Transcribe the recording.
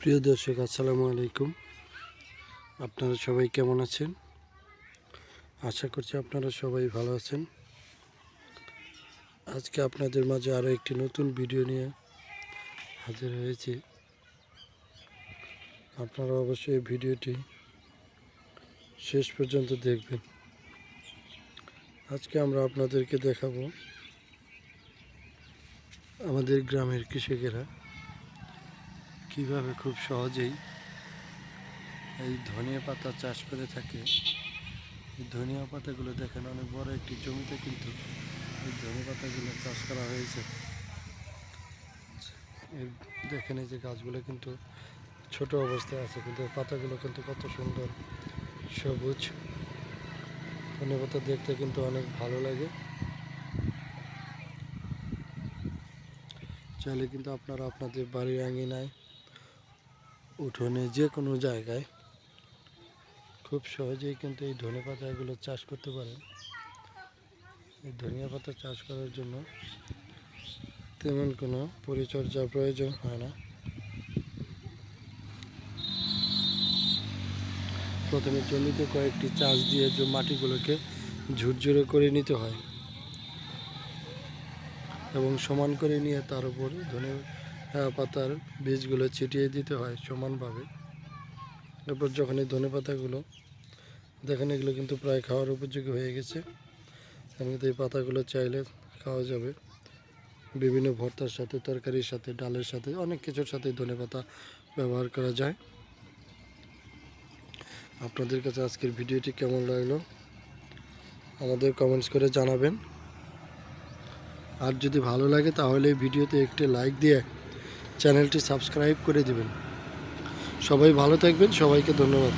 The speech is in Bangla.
প্রিয় দর্শক, আসসালামু আলাইকুম। আপনারা সবাই কেমন আছেন? আশা করছি আপনারা সবাই ভালো আছেন। আজকে আপনাদের মাঝে আরও একটি নতুন ভিডিও নিয়ে হাজির হয়েছি। আপনারা অবশ্যই ভিডিওটি শেষ পর্যন্ত দেখবেন। আজকে আমরা আপনাদেরকে দেখাবো আমাদের গ্রামের কৃষকেরা কীভাবে খুব সহজেই এই ধনিয়া পাতা চাষ করে থাকে? এই ধনিয়া পাতাগুলো দেখেন, অনেক বড় একটি জমিতে কিন্তু এই ধনিয়া পাতাগুলো চাষ করা হয়েছে। দেখেন এই যে গাছগুলো কিন্তু ছোট অবস্থায় আছে, কিন্তু পাতাগুলো কিন্তু কত সুন্দর সবুজ। ধনিয়া পাতা দেখতে কিন্তু অনেক ভালো লাগে। চাইলে কিন্তু আপনারা আপনাদের বাড়ির আঙিনায় উঠোনে যে কোনো জায়গায় খুব সহজেই কিন্তু এই ধনে পাতাগুলো চাষ করতে পারেন। এই ধনিয়া পাতা চাষ করার জন্য তেমন কোনো পরিচর্যার প্রয়োজন হয় না। প্রথমে জমিতে কয়েকটি চাষ দিয়ে যে মাটিগুলোকে ঝুরঝুরে করে নিতে হয় এবং সমান করে নিয়ে তার উপর ধনে পাতার বীজগুলো ছিটিয়ে দিতে হয় সমানভাবে। এরপর যখন এই ধনে পাতাগুলো দেখেন এগুলো কিন্তু প্রায় খাওয়ার উপযোগী হয়ে গেছে। এবং এই পাতাগুলো চাইলে খাওয়া যাবে। বিভিন্ন ভর্তার সাথে, তরকারির সাথে, ডালের সাথে, অনেক কিছুর সাথে ধনে পাতা ব্যবহার করা যায়। আপনাদের কাছে আজকের ভিডিওটি কেমন লাগল? আমাদের কমেন্টস করে জানাবেন। আর যদি ভালো লাগে তাহলে ভিডিওতে একটি লাইক দিয়ে চ্যানেলটি সাবস্ক্রাইব করে দেবেন। সবাই ভালো থাকবেন সবাইকে ধন্যবাদ।